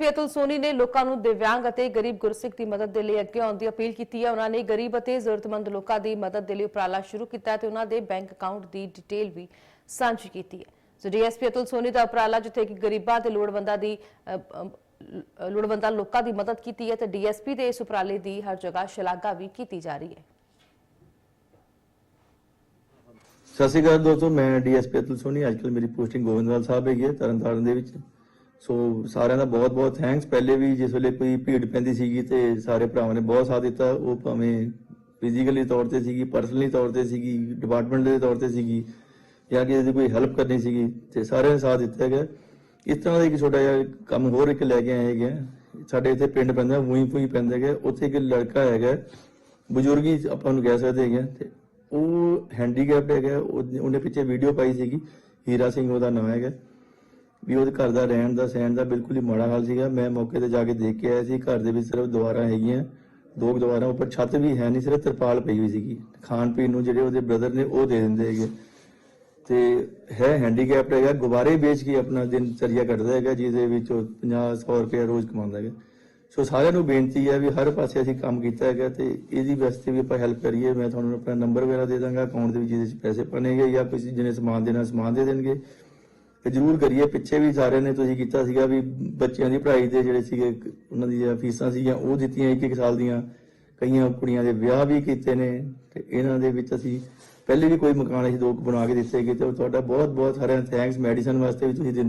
DSP Atul Soni ਨੇ ਲੋਕਾਂ ਨੂੰ ਦਿਵਿਆਂਗ ਅਤੇ ਗਰੀਬ ਗੁਰਸਿੱਖ ਦੀ ਮਦਦ ਦੇ ਲਈ ਅੱਗੇ ਆਉਣ ਦੀ ਅਪੀਲ ਕੀਤੀ ਹੈ। ਉਹਨਾਂ ਨੇ ਗਰੀਬ ਅਤੇ ਜ਼ਰੂਰਤਮੰਦ ਲੋਕਾਂ ਦੀ ਮਦਦ ਦੇ ਲਈ ਉਪਰਾਲਾ ਸ਼ੁਰੂ ਕੀਤਾ ਤੇ ਉਹਨਾਂ ਦੇ ਬੈਂਕ ਅਕਾਊਂਟ ਦੀ ਡਿਟੇਲ ਵੀ ਸਾਂਝੀ ਕੀਤੀ ਹੈ। ਸੋ ਡੀਐਸਪੀ ਅਤੁਲ ਸੋਨੀ ਦਾ ਉਪਰਾਲਾ ਜਿੱਥੇ ਕਿ ਗਰੀਬਾਂ ਤੇ ਲੋੜਵੰਦਾਂ ਦੀ ਅ, ਲੋੜਵੰਦਾਂ ਲੋਕਾਂ ਦੀ ਮਦਦ ਕੀਤੀ ਹੈ ਤੇ ਡੀਐਸਪੀ ਦੇ ਇਸ ਉਪਰਾਲੇ ਦੀ ਹਰ ਜਗ੍ਹਾ ਸ਼ਲਾਘਾ ਵੀ ਕੀਤੀ ਜਾ ਰਹੀ ਹੈ। ਸਤਿ ਸ਼੍ਰੀ ਅਕਾਲ ਦੋਸਤੋ ਮੈਂ ਡੀਐਸਪੀ ਅਤੁਲ ਸੋਨੀ। ਅੱਜਕੱਲ ਮੇਰੀ ਪੋਸਟਿੰਗ ਗੋਬਿੰਦਵਾਲ ਸਾਹਿਬ ਹੈਗੀ ਹੈ ਤਰਨਤਾਰਨ ਦੇ ਵਿੱਚ। ਸੋ ਸਾਰਿਆਂ ਦਾ ਬਹੁਤ ਬਹੁਤ ਥੈਂਕਸ ਪਹਿਲੇ ਵੀ ਜਿਸ ਵੇਲੇ ਕੋਈ ਭੀੜ ਪੈਂਦੀ ਸੀਗੀ ਤੇ ਸਾਰੇ ਭਰਾਵਾਂ ਨੇ ਬਹੁਤ ਸਾਥ ਦਿੱਤਾ। ਉਹ ਭਾਵੇਂ ਫਿਜ਼ੀਕਲੀ ਤੌਰ ਤੇ ਸੀਗੀ ਪਰਸਨਲੀ ਤੌਰ ਤੇ ਸੀਗੀ ਡਿਪਾਰਟਮੈਂਟ ਦੇ ਤੌਰ ਤੇ ਸੀਗੀ ਜਾਂ ਕਿਸੇ ਦੀ ਕੋਈ ਹੈਲਪ ਕਰਨੀ ਸੀਗੀ ਤੇ ਸਾਰਿਆਂ ਨੇ ਸਾਥ ਦਿੱਤਾ ਹੈਗਾ। ਇਸ ਤਰ੍ਹਾਂ ਦਾ ਇੱਕ ਛੋਟਾ ਜਿਹਾ ਕੰਮ ਹੋਰ ਇੱਕ ਲੈ ਕੇ ਆਏ ਹੈਗੇ ਆ। ਸਾਡੇ ਇੱਥੇ ਪਿੰਡ ਪੈਂਦਾ, ਵੂਈ ਫੂਈ ਪੈਂਦਾ ਹੈਗਾ। ਉੱਥੇ ਇੱਕ ਲੜਕਾ ਹੈਗਾ, ਬਜ਼ੁਰਗੀ ਆਪਾਂ ਨੂੰ ਕਹਿ ਸਕਦੇ ਹੈਗੇ ਆ ਤੇ ਉਹ ਹੈਂਡੀਕੈਪਡ ਹੈਗਾ। ਉਹਨੇ ਪਿੱਛੇ ਵੀਡੀਓ ਪਾਈ ਸੀਗੀ। ਹੀਰਾ ਸਿੰਘ ਉਹਦਾ ਨਾਮ ਹੈਗਾ। ਵੀ ਉਹਦੇ ਘਰ ਦਾ ਰਹਿਣ ਦਾ, ਸਹਿਣ ਦਾ ਬਿਲਕੁਲ ਹੀ ਮਾੜਾ ਹਾਲ ਸੀਗਾ। ਮੈਂ ਮੌਕੇ ਤੇ ਜਾ ਕੇ ਦੇਖ ਕੇ ਆਇਆ ਸੀ, ਘਰ ਦੇ ਵਿੱਚ ਸਿਰਫ ਦੀਵਾਰਾਂ ਹੈਗੀਆਂ। ਦੋ ਕੁ ਉੱਪਰ ਛੱਤ ਵੀ ਹੈ ਨਹੀਂ, ਸਿਰਫ ਤਰਪਾਲ ਪਈ ਹੋਈ ਸੀਗੀ। ਖਾਣ ਪੀਣ ਨੂੰ ਜਿਹੜੇ ਉਹਦੇ ਬ੍ਰਦਰ ਨੇ ਉਹ ਦੇ ਦਿੰਦੇ ਹੈਗੇ। ਤੇ ਹੈ ਹੈਂਡੀਕੈਪਡ ਹੈਗਾ, ਗੁਬਾਰੇ ਵੇਚ ਕੇ ਆਪਣਾ ਦਿਨ ਚਰਿਆ ਕੱਢਦਾ ਹੈਗਾ, ਜਿਹਦੇ ਵਿੱਚ ਉਹ 50 100 ਰੁਪਏ ਰੋਜ਼ ਕਮਾਉਂਦਾ ਹੈਗਾ। ਸੋ ਸਾਰਿਆਂ ਨੂੰ ਬੇਨਤੀ ਹੈ ਵੀ ਹਰ ਪਾਸੇ ਅਸੀਂ ਕੰਮ ਕੀਤਾ ਹੈਗਾ ਤੇ ਇਹਦੀ ਵਾਸਤੇ ਵੀ ਆਪਾਂ ਹੈਲਪ ਕਰੀਏ। ਮੈਂ ਤੁਹਾਨੂੰ ਆਪਣਾ ਨੰਬਰ ਵਗੈਰਾ ਦੇ ਦਾਂਗਾ ਅਕਾਊਂਟ ਦੇ ਵਿੱਚ ਜਿਹਦੇ ਵਿੱਚ ਪੈਸੇ ਪਾਣੇਗੇ ਜਾਂ ਕਿਸੇ ਜਿਹਨੇ ਸਮਾਨ ਦੇਣਾ, ਸਮਾਨ ਦੇ ਦੇਣਗੇ। ਤੇ ਜਰੂਰ ਕਰੀਏ। ਪਿੱਛੇ ਵੀ ਸਾਰਿਆਂ ਨੇ ਤੁਸੀਂ ਕੀਤਾ ਸੀਗਾ ਵੀ ਬੱਚਿਆਂ ਦੀ ਪੜ੍ਹਾਈ ਦੇ ਜਿਹੜੇ ਸੀਗੇ, ਉਹਨਾਂ ਦੀਆਂ ਫੀਸਾਂ ਸੀਗੀਆਂ, ਉਹ ਦਿੱਤੀਆਂ ਇੱਕ ਇੱਕ ਸਾਲ ਦੀਆਂ। ਕਈਆਂ ਕੁੜੀਆਂ ਦੇ ਵਿਆਹ ਵੀ ਕੀਤੇ ਨੇ ਤੇ ਇਹਨਾਂ ਦੇ ਵਿੱਚ ਅਸੀਂ ਪਹਿਲੇ ਵੀ ਕੋਈ ਮਕਾਨ ਅਸੀਂ ਦੋ ਬਣਾ ਕੇ ਦਿੱਤੇ ਗਏ ਤੇ ਤੁਹਾਡਾ ਬਹੁਤ ਬਹੁਤ ਸਾਰਿਆਂ ਥੈਂਕਸ ਮੈਡੀਸਨ ਵਾਸਤੇ ਵੀ ਤੁਸੀਂ ਦਿੰਦੇ